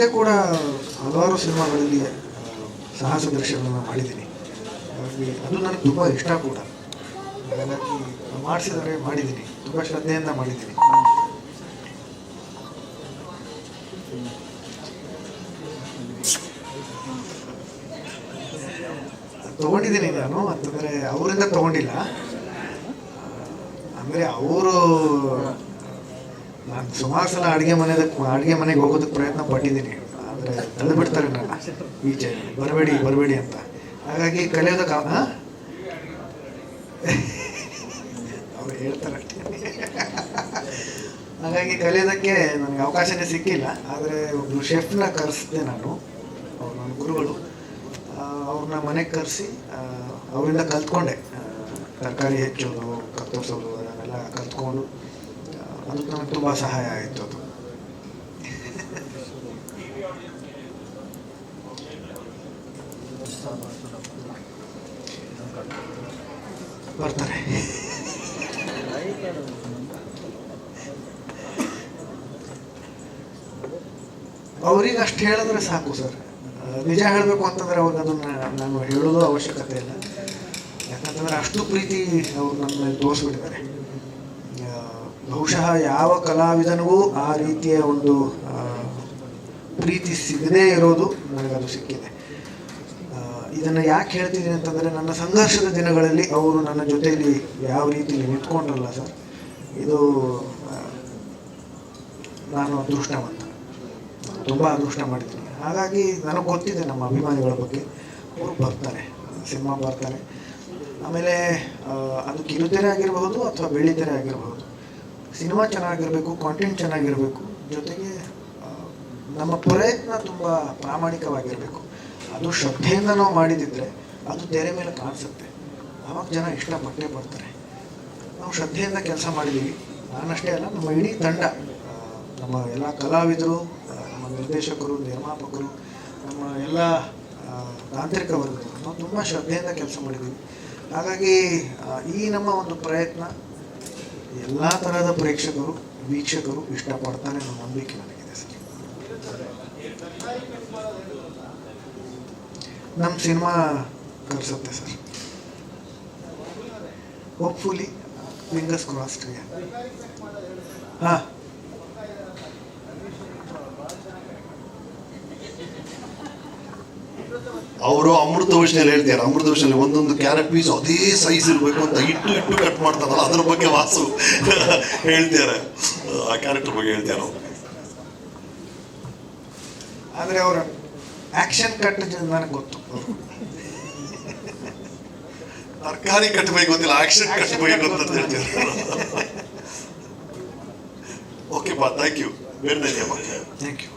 ಹಿಂದೆ ಕೂಡ ಹಲವಾರು ಸಿನಿಮಾಗಳಲ್ಲಿ ಸಾಹಸ ದೃಶ್ಯಗಳನ್ನು ಮಾಡಿದ್ದೀನಿ. ಹಾಗಾಗಿ ಅದು ನನಗೆ ತುಂಬ ಇಷ್ಟ ಕೂಡ. ಹಾಗಾಗಿ ಮಾಡಿಸಿದರೆ ಮಾಡಿದ್ದೀನಿ. ತುಂಬ ಶ್ರದ್ಧೆಯಿಂದ ಮಾಡಿದ್ದೀನಿ. ತೊಗೊಂಡಿದ್ದೀನಿ ನಾನು. ಅಂತಂದರೆ ಅವರಿಂದ ತಗೊಂಡಿಲ್ಲ. ಅಂದರೆ ಅವರು ನಾನು ಸುಮಾರು ಸಲ ಅಡುಗೆ ಮನೆದಕ್ಕೆ ಅಡುಗೆ ಮನೆಗೆ ಹೋಗೋದಕ್ಕೆ ಪ್ರಯತ್ನ ಪಟ್ಟಿದ್ದೀನಿ. ಆದರೆ ತಳ್ಳಿ ಬಿಡ್ತಾರೆ ನನ್ನ. ಈಚೆ ಬರಬೇಡಿ ಬರಬೇಡಿ ಅಂತ. ಹಾಗಾಗಿ ಕಲಿಯೋದಕ್ಕೆ ಅವ್ರು ಹೇಳ್ತಾರೆ ಹಾಗಾಗಿ ಕಲಿಯೋದಕ್ಕೆ ನನಗೆ ಅವಕಾಶನೇ ಸಿಕ್ಕಿಲ್ಲ. ಆದರೆ ಒಬ್ಬರು ಶೆಫ್ನ ಕರೆಸಿದೆ ನಾನು. ಅವ್ರು ನನ್ನ ಗುರುಗಳು. ಅವ್ರನ್ನ ಮನೆಗೆ ಕರೆಸಿ ಅವರಿಂದ ಕಲ್ತ್ಕೊಂಡೆ. ತರಕಾರಿ ಹೆಚ್ಚೋದು, ಕತ್ತರಿಸೋದು, ಅದನ್ನೆಲ್ಲ ಕಲ್ತ್ಕೊಂಡು ಅದಕ್ಕೆ ನನಗೆ ತುಂಬ ಸಹಾಯ ಆಯಿತು ಅದು. ಬರ್ತಾರೆ. ಅವ್ರಿಗೆ ಅಷ್ಟು ಹೇಳಿದ್ರೆ ಸಾಕು ಸರ್. ನಿಜ ಹೇಳಬೇಕು ಅಂತಂದ್ರೆ ಅವ್ರಿಗೆ ಅದನ್ನ ನಾನು ಹೇಳೋದು ಅವಶ್ಯಕತೆ ಇಲ್ಲ. ಯಾಕಂತಂದ್ರೆ ಅಷ್ಟು ಪ್ರೀತಿ ಅವ್ರು ನನ್ನ ತೋರಿಸ್ಬಿಟ್ಟಿದ್ದಾರೆ. ಬಹುಶಃ ಯಾವ ಕಲಾವಿದನಿಗೂ ಆ ರೀತಿಯ ಒಂದು ಪ್ರೀತಿ ಸಿಗದೇ ಇರೋದು ನನಗದು ಸಿಕ್ಕಿದೆ. ಇದನ್ನು ಯಾಕೆ ಹೇಳ್ತಿದ್ದೀನಿ ಅಂತಂದರೆ ನನ್ನ ಸಂಘರ್ಷದ ದಿನಗಳಲ್ಲಿ ಅವರು ನನ್ನ ಜೊತೆಯಲ್ಲಿ ಯಾವ ರೀತಿಯಲ್ಲಿ ನಿಂತ್ಕೊಂಡ್ರಲ್ಲ ಸರ್, ಇದು ನಾನು ಅದೃಷ್ಟವಂತ. ತುಂಬ ಅದೃಷ್ಟ ಮಾಡಿದ್ದೀನಿ. ಹಾಗಾಗಿ ನನಗೆ ಗೊತ್ತಿದೆ ನಮ್ಮ ಅಭಿಮಾನಿಗಳ ಬಗ್ಗೆ. ಅವರು ಬರ್ತಾರೆ, ಸಿನಿಮಾ ಬರ್ತಾರೆ. ಆಮೇಲೆ ಅದು ಕಿರುತೆರೆ ಆಗಿರಬಹುದು ಅಥವಾ ಬೆಳ್ಳಿತೆರೆ ಆಗಿರಬಹುದು. ಸಿನಿಮಾ ಚೆನ್ನಾಗಿರಬೇಕು ಕಾಂಟೆಂಟ್ ಚೆನ್ನಾಗಿರಬೇಕು. ಜೊತೆಗೆ ನಮ್ಮ ಪ್ರಯತ್ನ ತುಂಬ ಪ್ರಾಮಾಣಿಕವಾಗಿರಬೇಕು. ಅದು ಶ್ರದ್ಧೆಯಿಂದ ನಾವು ಮಾಡಿದಿದ್ರೆ ಅದು ತೆರೆ ಮೇಲೆ ಕಾಣಿಸುತ್ತೆ. ಆವಾಗ ಜನ ಇಷ್ಟಪಟ್ಟೇ ಬರ್ತಾರೆ ನಾವು ಶ್ರದ್ಧೆಯಿಂದ ಕೆಲಸ ಮಾಡಿದ್ದೀವಿ ನಾನಷ್ಟೇ ಅಲ್ಲ, ನಮ್ಮ ಇಡೀ ತಂಡ ನಮ್ಮ ಎಲ್ಲ ಕಲಾವಿದರು ನಮ್ಮ ನಿರ್ದೇಶಕರು, ನಿರ್ಮಾಪಕರು, ನಮ್ಮ ಎಲ್ಲ ತಾಂತ್ರಿಕ ವರ್ಗದವರು, ನಾವು ತುಂಬ ಶ್ರದ್ಧೆಯಿಂದ ಕೆಲಸ ಮಾಡಿದ್ದೀವಿ ಹಾಗಾಗಿ ಈ ನಮ್ಮ ಒಂದು ಪ್ರಯತ್ನ ಎಲ್ಲ ಥರದ ಪ್ರೇಕ್ಷಕರು, ವೀಕ್ಷಕರು ಇಷ್ಟಪಡ್ತಾರೆ ಅನ್ನೋ ನಂಬಿಕೆ ನನಗಿದೆ ಸರ್. ನಮ್ಮ ಸಿನಿಮಾ ಕಲಿಸುತ್ತೆ ಸರ್. ಹೋಪ್ಫುಲಿ ಫಿಂಗರ್ಸ್ ಕ್ರಾಸ್ಡ್ ಹಾಂ. ಅವರು ಅಮೃತ ವಿಷಯಲ್ಲಿ ಹೇಳ್ತಾರೆ ಅಮೃತ ವಿಷಯಲ್ಲಿ ಒಂದೊಂದು ಕ್ಯಾರೆಟ್ ಪೀಸ್ ಅದೇ ಸೈಜ್ ಇರಬೇಕು ಅಂತ ಇಟ್ಟು ಇಟ್ಟು ಕಟ್ ಮಾಡ್ತಾರಲ್ಲ ಅದ್ರ ಬಗ್ಗೆ ವಾಸು ಹೇಳ್ತಾರೆ ಆ ಕ್ಯಾರೆಕ್ಟರ್ ಬಗ್ಗೆ ಹೇಳ್ತಾರೆ ಆದ್ರೆ ಆದರೆ ಅವರ ಆ್ಯಕ್ಷನ್ ಕಟ್ ನನಗೆ ಗೊತ್ತು. ತರಕಾರಿ ಕಟ್ಟಬೇಕು ಗೊತ್ತಿಲ್ಲ ಆಕ್ಷನ್ ಕಟ್ಟಬೇಕು ಅಂತ ಹೇಳ್ತಾರೆ ಓಕೆ ಬಾ ಥ್ಯಾಂಕ್ ಯು ಬೇರೆ ಥ್ಯಾಂಕ್ ಯು